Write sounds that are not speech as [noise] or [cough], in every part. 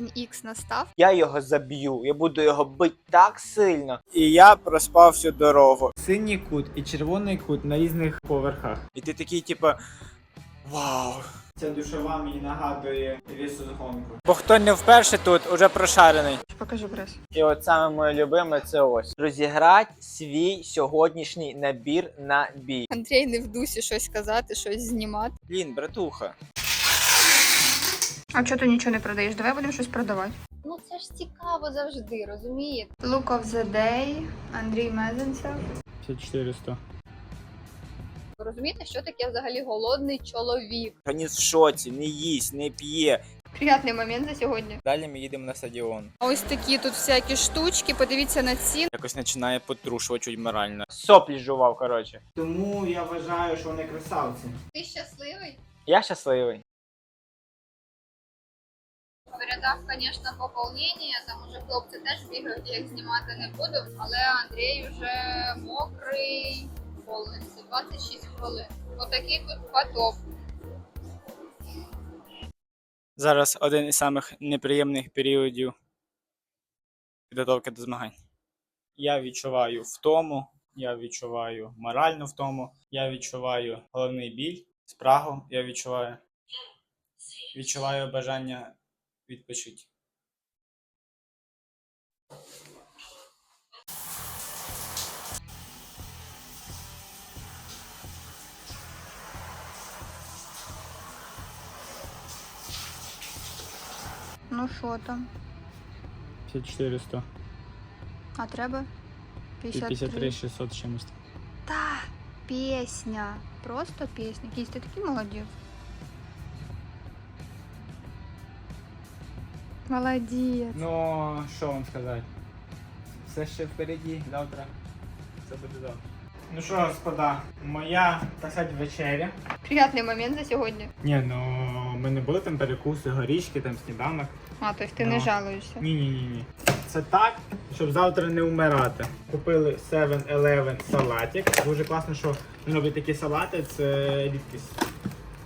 день Ікс настав. Я його заб'ю, я буду його бити так сильно. І я проспав всю дорогу. Синій кут і червоний кут на різних поверхах. І ти такий, типа. Вау! Ця душова мені нагадує вісу гонку. Бо хто не вперше тут, уже прошарений. Покажи прес. І от саме моє любиме це ось. Розіграти свій сьогоднішній набір на бій. Андрій не в дусі щось казати, щось знімати. Блін, братуха. А чого ти нічого не продаєш? Давай будемо щось продавати. Ну це ж цікаво завжди, розумієте? Look of the day, Андрій Мезенцев. 5400. Ви розумієте, що таке взагалі голодний чоловік? Ханіс в шоці, не їсть, не п'є. Приятний момент за сьогодні. Далі ми їдемо на стадіон. Ось такі тут всякі штучки. Подивіться на ціни. Якось починає потрушувати чуть морально. Соплі жував, коротше. Тому я вважаю, що вони красавці. Ти щасливий? Я щасливий. Передав, звісно, поповнення, там уже хлопці теж бігають, я їх знімати не буду, але Андрій вже мокрий повністю, 26 хвилин. Отакий тут потоп. Зараз один із самих неприємних періодів підготовки до змагань. Я відчуваю втому, я відчуваю моральну втому, я відчуваю головний біль, спрагу я відчуваю. Відчуваю бажання відпочити. Ну що там? 5400 А треба? і 53 600 чимось. Та, пісня. Просто пісня. Кісь, ти такий молодець. Молодець. Ну, що вам сказати? Все ще впереді, завтра. Все буде завтра. Ну що, господа, моя, так сказати, вечеря. Приятний момент за сьогодні. Ні, ну ми не були там перекуси, горішки, там сніданок. А, тобто ти Ну. не жалуєшся. Ні, ні, ні, ні. Це так, щоб завтра не вмирати. Купили 7-Eleven салатик. Дуже класно, що вони роблять такі салати, це рідкість.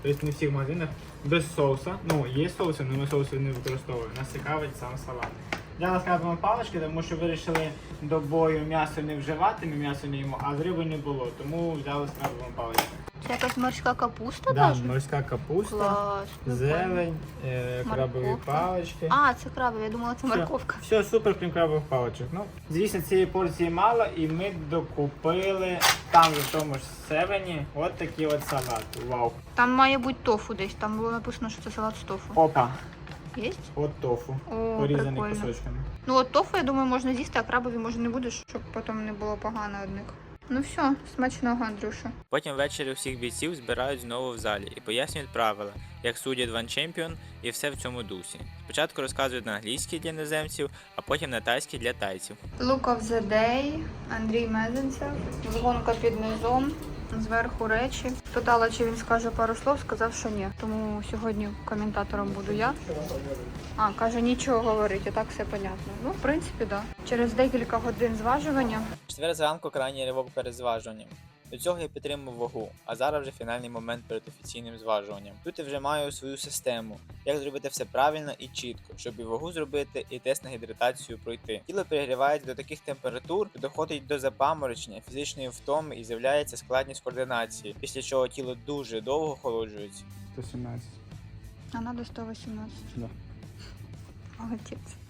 Тобто не в всіх магазинах. Без соуса. Ну, є соуси, але ми соуси не використовуємо. Нас цікавить сам салат. Нас крабові палички, тому що вирішили до бою м'ясо не вживати, ми м'ясо не їмо, а з риби не було, тому взяли з крабовими паличками. Це якась морська капуста Да, даже? морська капуста, Клас. зелень, е, крабові Морковка. палички. А, це краби, я думала, це морковка. Все, все супер, крім крабових паличок. Ну, звісно, цієї порції мало, і ми докупили там в тому ж севені от такий от салат. Вау. Там має бути тофу десь, там було написано, що це салат з тофу. Опа, Є? от тофу. О, Порізаний прикольно. кусочками. Ну от тофу, я думаю, можна з'їсти, а крабові може не будеш, щоб потім не було погано одних. Ну все, смачного, Андрюша. Потім ввечері всіх бійців збирають знову в залі і пояснюють правила, як судять One Champion і все в цьому дусі. Спочатку розказують на англійській для іноземців, а потім на тайській для тайців. Look of the day, Андрій Мезенцев, дзвонка під низом, зверху речі. Питала, чи він скаже пару слов, сказав, що ні. Тому сьогодні коментатором буду я. А, каже, нічого говорити, так все понятно. Ну, в принципі, так. Да. Через декілька годин зважування Четвер зранку крайній ривок перед зважуванням. До цього я підтримав вагу, а зараз вже фінальний момент перед офіційним зважуванням. Тут я вже маю свою систему, як зробити все правильно і чітко, щоб і вагу зробити, і тест на гідратацію пройти. Тіло перегрівається до таких температур, що доходить до запаморочення, фізичної втоми і з'являється складність координації, після чого тіло дуже довго охолоджується. 117. а надо 118. Да. Молодець.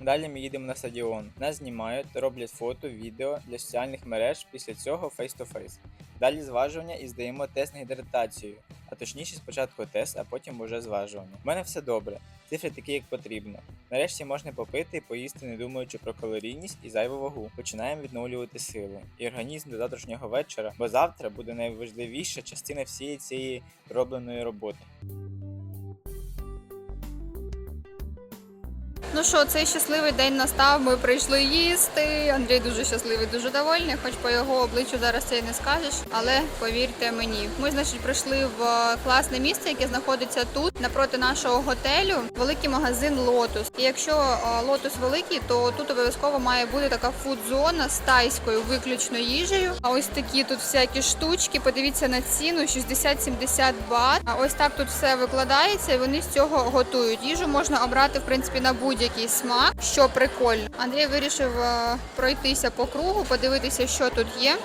Далі ми їдемо на стадіон. Нас знімають, роблять фото, відео для соціальних мереж, після цього face-to-face. Далі зважування і здаємо тест на гідратацію, а точніше спочатку тест, а потім уже зважування. У мене все добре, цифри такі, як потрібно. Нарешті можна попити і поїсти, не думаючи про калорійність і зайву вагу. Починаємо відновлювати сили і організм до завтрашнього вечора, бо завтра буде найважливіша частина всієї цієї робленої роботи. Ну що, цей щасливий день настав. Ми прийшли їсти. Андрій дуже щасливий, дуже довольний. Хоч по його обличчю зараз це і не скажеш, але повірте мені, ми значить прийшли в е, класне місце, яке знаходиться тут, напроти нашого готелю. Великий магазин Лотус. І якщо Лотус великий, то тут обов'язково має бути така фудзона з тайською виключно їжею. А ось такі тут всякі штучки. Подивіться на ціну 60-70 бат. А ось так тут все викладається, і вони з цього готують. Їжу можна обрати в принципі на будь-який смак, що прикольно. Андрій вирішив е, пройтися по кругу, подивитися, що тут є.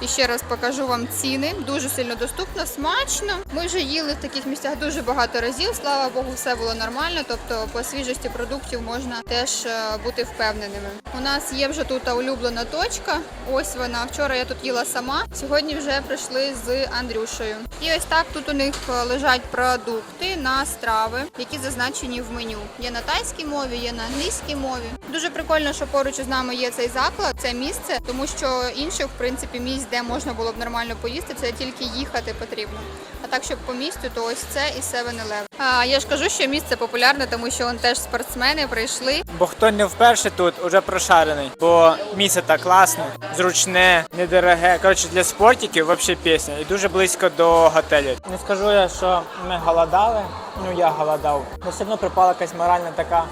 І ще раз покажу вам ціни. Дуже сильно доступно, смачно. Ми вже їли в таких місцях дуже багато разів. Слава Богу, все було нормально. Тобто по свіжості продуктів можна теж е, бути впевненими. У нас є вже тут улюблена точка. Ось вона. Вчора я тут їла сама. Сьогодні вже прийшли з Андрюшею. І ось так тут у них е, лежать продукти на страви, які зазначені в меню. Є на тайській мові, є на англійській мові. Дуже прикольно, що поруч із нами є цей заклад, це місце, тому що інших, в принципі, місць, де можна було б нормально поїсти, це тільки їхати потрібно. А так, щоб по місту, то ось це і 7-Eleven. А я ж кажу, що місце популярне, тому що он теж спортсмени прийшли. Бо хто не вперше тут, уже прошарений. Бо місце так класне, зручне, недороге. Коротше, для спортиків взагалі пісня. І дуже близько до готелю. Не скажу я, що ми голодали. Ну я голодав. Але все одно припала якась моральна така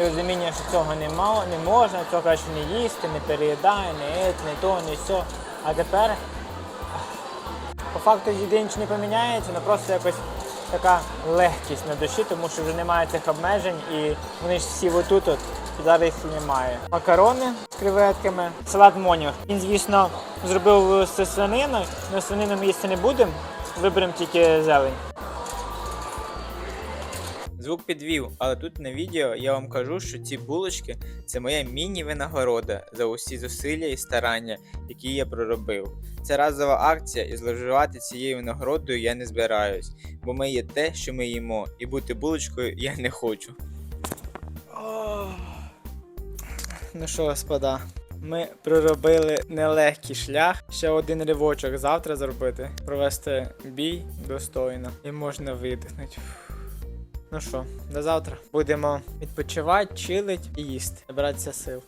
розуміння, що цього не не можна, цього краще не їсти, не переїдай, не ет, не то, не сьо. А тепер по факту єдине нічого не поміняється, але просто якось така легкість на душі, тому що вже немає цих обмежень і вони ж всі отут, от, зараз їх немає. Макарони з креветками, салат монюх. Він, звісно, зробив з свининою, але свинину ми їсти не будемо, виберемо тільки зелень. Звук підвів, але тут на відео я вам кажу, що ці булочки це моя міні-винагорода за усі зусилля і старання, які я проробив. Це разова акція, і зловживати цією винагородою я не збираюсь, бо ми є те, що ми їмо, і бути булочкою я не хочу. Ну що, господа, ми проробили нелегкий шлях. Ще один ривочок завтра зробити, провести бій достойно і можна видихнути. Ну що, до завтра. Будемо відпочивати, чилить і їсти, набиратися сил.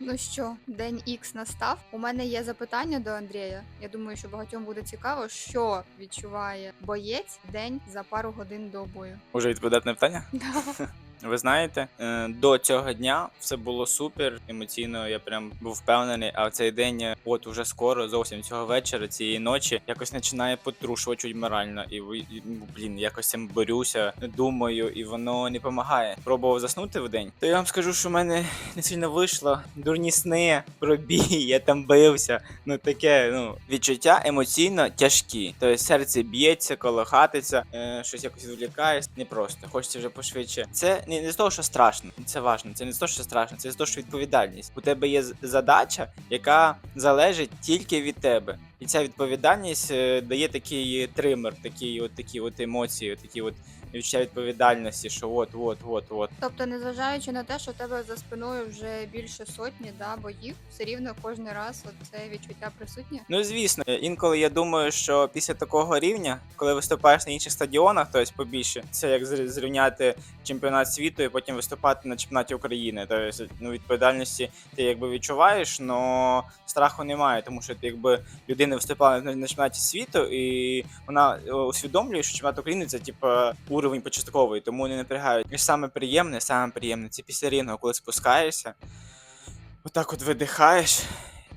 Ну що, день Ікс настав. У мене є запитання до Андрія. Я думаю, що багатьом буде цікаво, що відчуває боєць день за пару годин до бою. Може відповідати на питання? [laughs] Ви знаєте, е, до цього дня все було супер. Емоційно я прям був впевнений. А в цей день, е, от уже скоро, зовсім цього вечора, цієї ночі, якось починає потрушувати морально. І ну, блін, якось цим борюся, думаю, і воно не допомагає. Пробував заснути в день. То я вам скажу, що в мене не сильно вийшло. Дурні сни, пробій, я там бився. Ну таке, ну відчуття емоційно тяжкі. Тобто серце б'ється, колохатиться, е, щось якось відволікаєш. Не просто хочеться вже пошвидше. Це не, не з того, що страшно, це важно. Це не з того, що страшно, це з того, що відповідальність. У тебе є задача, яка залежить тільки від тебе. І ця відповідальність е, дає такий тример, такі от такі от емоції, такі от відчуття відповідальності, що от, от, от, от. Тобто, незважаючи на те, що в тебе за спиною вже більше сотні да, боїв, все рівно кожен раз це відчуття присутнє. Ну звісно, інколи я думаю, що після такого рівня, коли виступаєш на інших стадіонах, тобто побільше, це як зрівняти чемпіонат світу і потім виступати на чемпіонаті України. Тобто, ну, відповідальності ти якби відчуваєш, але страху немає, тому що ти якби людина виступала на, на чемпіонаті світу, і вона е, усвідомлює, що чемпіонат України це типу уровень початковий, тому не напрягають. І саме приємне, саме приємне, це після рівного, коли спускаєшся, отак от видихаєш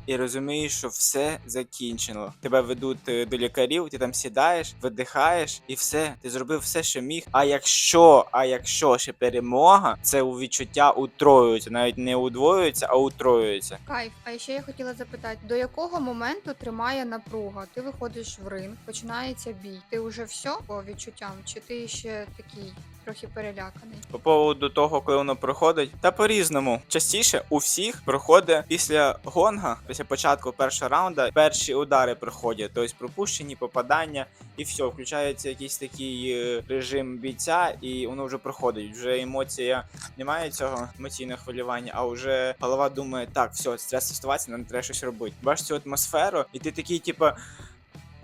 і розумієш, що все закінчено. Тебе ведуть е, до лікарів, ти там сідаєш, видихаєш, і все. Ти зробив все, що міг. А якщо, а якщо ще перемога, це у відчуття утроюється, навіть не удвоюється, а утроюється. Кайф. А ще я хотіла запитати, до якого моменту тримає напруга? Ти виходиш в ринг, починається бій. Ти вже все по відчуттям, чи ти ще такий трохи переляканий? По поводу того, коли воно проходить, та по-різному. Частіше у всіх проходить після гонга, після початку першого раунда, перші удари проходять, тобто пропущені попадання, і все, включається якийсь такий е, режим бійця, і воно вже проходить. Вже емоція немає цього емоційного хвилювання, а вже голова думає, так, все, стресова ситуація, нам треба щось робити. Бачиш цю атмосферу, і ти такий, типу,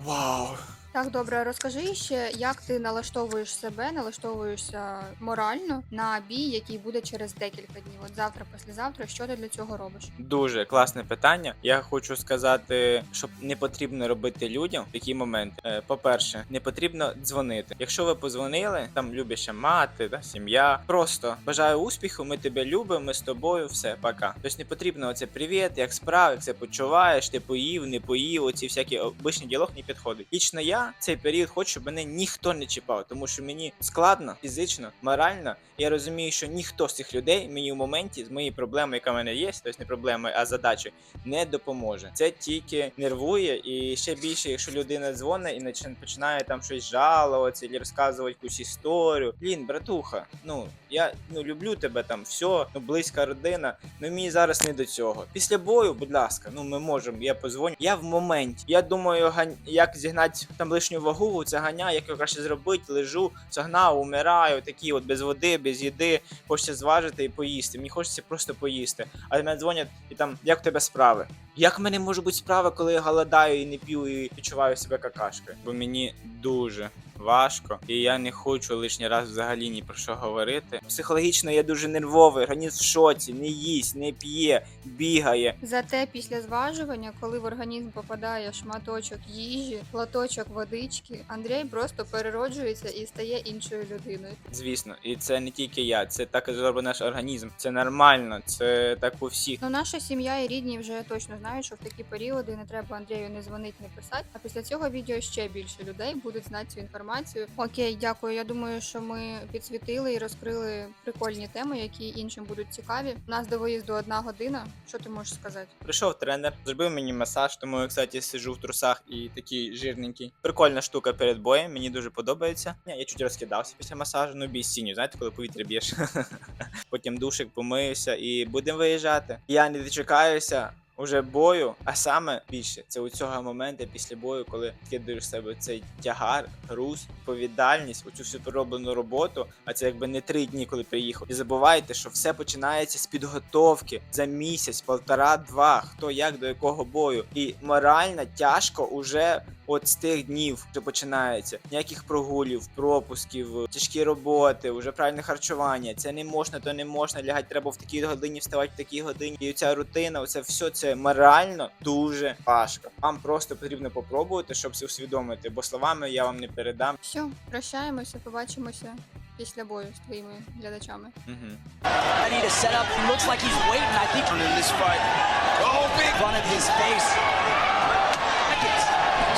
вау. Так, добре, розкажи ще, як ти налаштовуєш себе, налаштовуєшся морально на бій, який буде через декілька днів. От завтра, післязавтра, що ти для цього робиш? Дуже класне питання. Я хочу сказати, що не потрібно робити людям в такі моменти. Е, По-перше, не потрібно дзвонити. Якщо ви позвонили, там любяща мати, да, сім'я. Просто бажаю успіху, ми тебе любимо, ми з тобою, все, пока. Тобто не потрібно оце привіт, як справи, як це почуваєш, ти поїв, не поїв, оці всякі обичний діалог не підходить. Лічно я цей період хочу, щоб мене ніхто не чіпав, тому що мені складно фізично, морально. Я розумію, що ніхто з цих людей мені в моменті з моєю проблемою, яка в мене є, тобто не проблемою, а задачею, не допоможе. Це тільки нервує, і ще більше, якщо людина дзвонить і починає там щось жалуватися і розказувати якусь історію. Блін, братуха, ну я ну люблю тебе там, все, ну близька родина. Ну мені зараз не до цього. Після бою, будь ласка, ну ми можемо. Я позвоню. Я в моменті. Я думаю, як зігнати там лишню вагу, це ганя, як його краще зробити, лежу, загнав, умираю, такі от без води, без їди. Хочеться зважити і поїсти. Мені хочеться просто поїсти. А до мене дзвонять і там, як у тебе справи? Як в мене можуть бути справи, коли я голодаю і не п'ю і відчуваю себе какашкою? Бо мені дуже важко, і я не хочу лишній раз взагалі ні про що говорити. Психологічно я дуже нервовий, організм в шоці, не їсть, не п'є, бігає. Зате після зважування, коли в організм попадає шматочок їжі, лоточок водички, Андрій просто перероджується і стає іншою людиною. Звісно, і це не тільки я, це так і зробить наш організм. Це нормально, це так у всіх. Ну, наша сім'я і рідні вже точно знають, що в такі періоди не треба Андрію не дзвонити, не писати. А після цього відео ще більше людей будуть знати цю інформацію. Окей, дякую. Я думаю, що ми підсвітили і розкрили прикольні теми, які іншим будуть цікаві. У нас до виїзду одна година. Що ти можеш сказати? Прийшов тренер, зробив мені масаж, тому я, кстати, сижу в трусах і такий жирненький. Прикольна штука перед боєм, мені дуже подобається. Я чуть розкидався після масажу, ну бій сіню, знаєте, коли повітря б'єш. [laughs] Потім душик помиюся і будемо виїжджати. Я не дочекаюся. Уже бою, а саме більше це у цього моменту після бою, коли кидаєш себе цей тягар, груз, відповідальність, оцю всю пророблену роботу. А це якби не три дні, коли приїхав. І забувайте, що все починається з підготовки за місяць, полтора-два, хто як до якого бою. І морально тяжко уже от з тих днів вже починається. Ніяких прогулів, пропусків, тяжкі роботи, вже правильне харчування. Це не можна, то не можна. Лягати треба в такій годині, вставати в такій годині. І ця рутина, оце все це морально дуже важко. Вам просто потрібно попробувати, щоб це усвідомити, бо словами я вам не передам. Все, прощаємося, побачимося після бою з твоїми глядачами. Угу.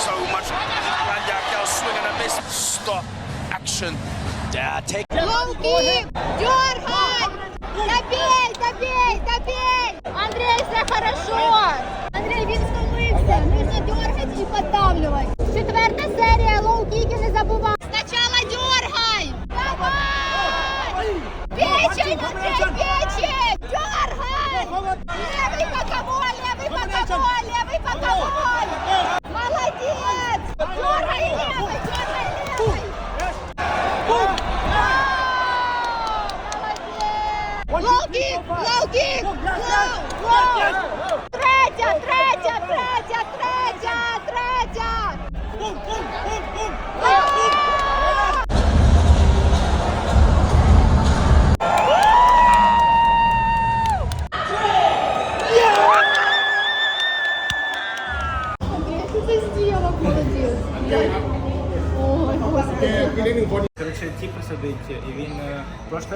So much. Randy swing and a miss. Stop. Action. Yeah, take Лоу-кик! Дергай! Добей, добей, добей! Андрей, все хорошо! Андрей, він втомився. Нужно дергати і поддавлювати. Четверта серія, Лоу-кіки не забувай.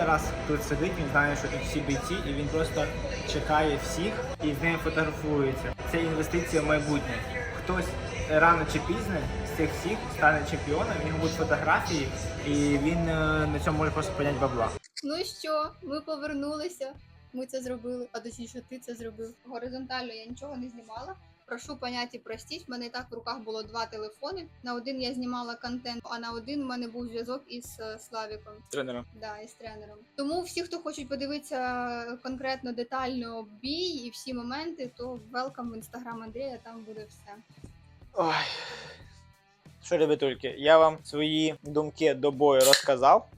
Раз тут сидить, він знає, що тут всі бійці, і він просто чекає всіх і з ними фотографується. Це інвестиція в майбутнє. Хтось рано чи пізно з цих всіх стане чемпіоном, в нього будуть фотографії, і він е, на цьому може просто підняти бабла. Ну що, ми повернулися. Ми це зробили, а точніше, ти це зробив. Горизонтально я нічого не знімала. Прошу понять і простіть. В мене і так в руках було два телефони. На один я знімала контент, а на один в мене був зв'язок із е, Славіком. Тренером. Да, із тренером. Тому всі, хто хочуть подивитися конкретно детально бій і всі моменти, то велкам в інстаграм Андрія, там буде все. Ой. Що ребятульки, я вам свої думки до бою розказав.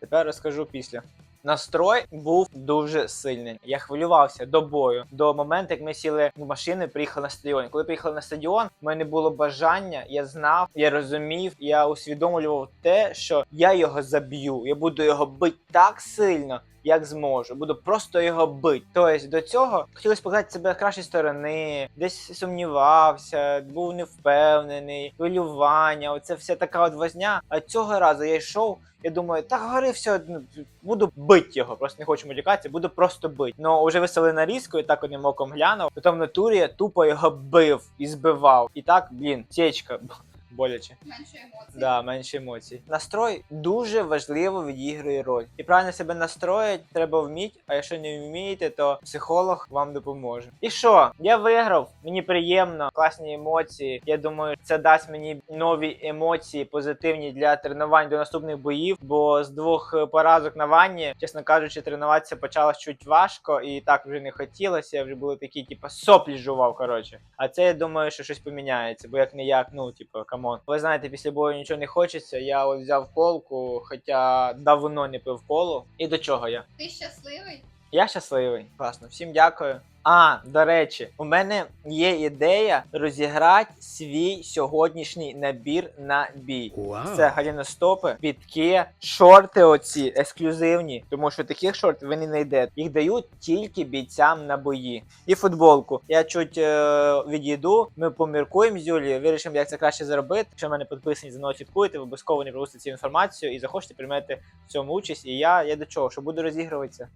Тепер розкажу після. Настрой був дуже сильний. Я хвилювався до бою, до моменту, як ми сіли в машини, приїхали на стадіон. Коли приїхали на стадіон, в мене було бажання, я знав, я розумів, я усвідомлював те, що я його заб'ю. Я буду його бити так сильно. Як зможу, буду просто його бити. Тобто до цього хотілося показати себе кращої сторони, десь сумнівався, був невпевнений, хвилювання, оце вся така от возня. А цього разу я йшов. Я думаю, так гори все одно, буду бити його, просто не хочу модікатися, буду просто бити. Ну вже висели нарізку, і так одним оком глянув. Потім в натурі я тупо його бив і збивав. І так, блін, течка боляче. Менше емоцій. Да, менше емоцій. Настрой дуже важливо відіграє роль. І правильно себе настроїти треба вміти, а якщо не вмієте, то психолог вам допоможе. І що? Я виграв, мені приємно, класні емоції. Я думаю, це дасть мені нові емоції позитивні для тренувань до наступних боїв. Бо з двох поразок на ванні, чесно кажучи, тренуватися почалось чуть важко, і так вже не хотілося. Вже були такі, типу, соплі жував. Коротше. А це я думаю, що щось поміняється, бо як не як, ну типу, камон. Ви знаєте, після бою нічого не хочеться. Я от взяв колку, хоча давно не пив колу. І до чого я? Ти щасливий? Я щасливий. Класно, всім дякую. А, до речі, у мене є ідея розіграти свій сьогоднішній набір на бій. Це галіностопи, підки, шорти оці ексклюзивні, тому що таких шортів ви не знайдете. Їх дають тільки бійцям на бої. І футболку. Я чуть е, відійду, ми поміркуємо з Юлією, вирішимо, як це краще зробити. Якщо в мене підписані за мною слідкуєте, ви обов'язково не пропустите цю інформацію і захочете приймати в цьому участь. І я, я до чого, що буду розігруватися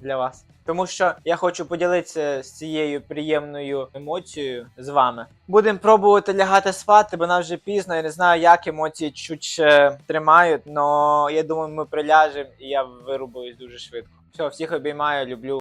для вас. Тому що я хочу поділитися з цією приємною емоцією з вами. Будемо пробувати лягати спати, бо нам вже пізно. Я не знаю, як емоції чуть ще тримають, але я думаю, ми приляжемо і я вирубуюсь дуже швидко. Все, всіх обіймаю, люблю.